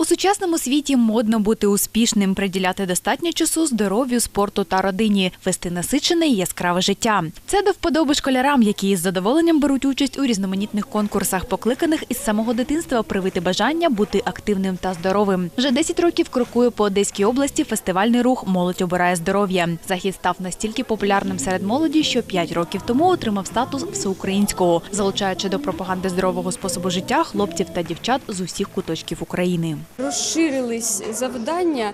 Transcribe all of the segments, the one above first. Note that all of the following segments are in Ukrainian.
У сучасному світі модно бути успішним, приділяти достатньо часу здоров'ю, спорту та родині, вести насичене і яскраве життя. Це до вподоби школярам, які із задоволенням беруть участь у різноманітних конкурсах, покликаних із самого дитинства привити бажання бути активним та здоровим. Вже 10 років крокує по Одеській області фестивальний рух Молодь обирає здоров'я. Захід став настільки популярним серед молоді, що 5 років тому отримав статус всеукраїнського, залучаючи до пропаганди здорового способу життя хлопців та дівчат з усіх куточків України Розширились завдання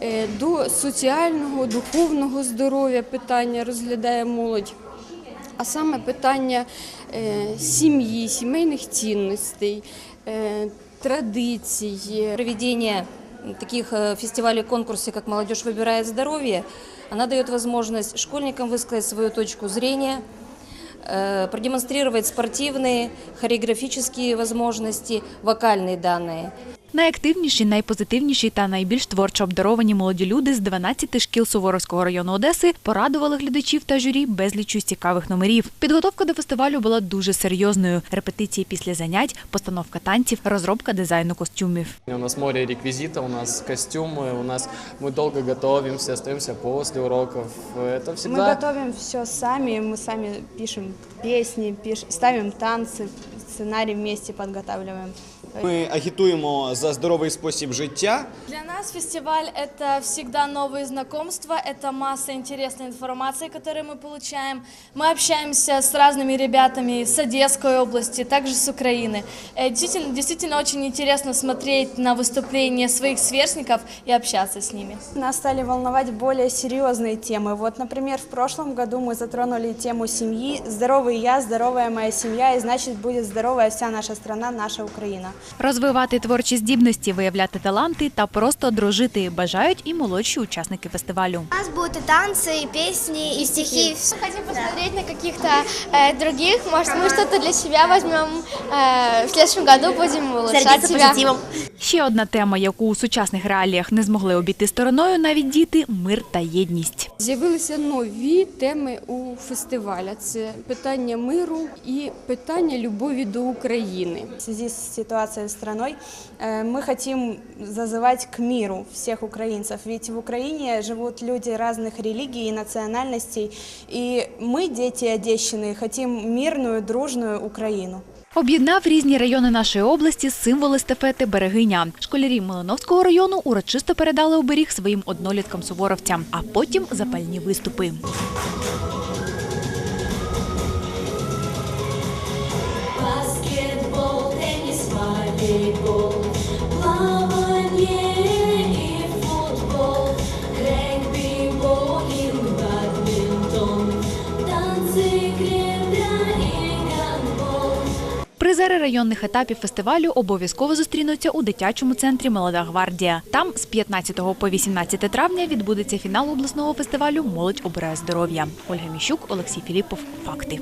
е, до соціального, духовного здоров'я питання розглядає молодь, а саме питання е, сім'ї, сімейних цінностей, е, традицій. Проведение таких э, фестивалей, конкурсов, как «Молодежь выбирает здоровье», она дает возможность школьникам высказать свою точку зрения, э, продемонстрировать спортивные, хореографические возможности, вокальные данные. Найактивніші, найпозитивніші та найбільш творчо обдаровані молоді люди з 12 шкіл Суворовського району Одеси порадували глядачів та журі безлічу цікавих номерів. Підготовка до фестивалю була дуже серйозною. Репетиції після занять, постановка танців, розробка дизайну костюмів. У нас море реквизита, у нас костюмы, у нас мы долго готовимся, остаемся после уроков. Это Мы всегда готовим все сами, мы сами пишем песни, пиш- ставим танцы, сценарий вместе подготавливаем. Ми агітуємо за здоровий спосіб життя. Для нас фестиваль – это всегда новые знакомства, это масса интересной информации, которую мы получаем. Мы общаемся с разными ребятами с Одесской области, также с Украины. Э, Действительно, действительно очень интересно смотреть на выступления своих сверстников и общаться с ними. Нас стали волновать более серьезные темы. Вот, например, в прошлом году мы затронули тему семьи. Здоровый я, здоровая моя семья, и значит будет здоровая вся наша страна, наша Украина. Розвивати творчі здібності, виявляти таланти та просто дружити бажають і молодші учасники фестивалю. У нас будут и танцы, и песни, и стихи. Хотим посмотреть на каких-то э, других, может мы что-то для себя возьмем, э, в следующем году будем улучшать себя. Ще одна тема, яку у сучасних реаліях не змогли обійти стороною навіть діти мир та єдність. З'явилися нові теми у фестиваля. Це питання миру і питання любові до України. В связи с ситуацией с страной э, мы хотим зазывать к миру всех украинцев. Ведь в Украине живут люди разных религий и национальностей. И мы, дети Одещины, хотим мирную, дружную Украину. Об'єднав різні райони нашої області символ естафети Берегиня. Школярі Милиновського району урочисто передали оберіг своїм одноліткам суворовцям, а потім запальні виступи. Призери районних етапів фестивалю обов'язково зустрінуться у дитячому центрі Молода гвардія. Там з 15 по 18 травня відбудеться фінал обласного фестивалю Молодь обирає здоров'я. Ольга Міщук, Олексій Філіпов. Факти.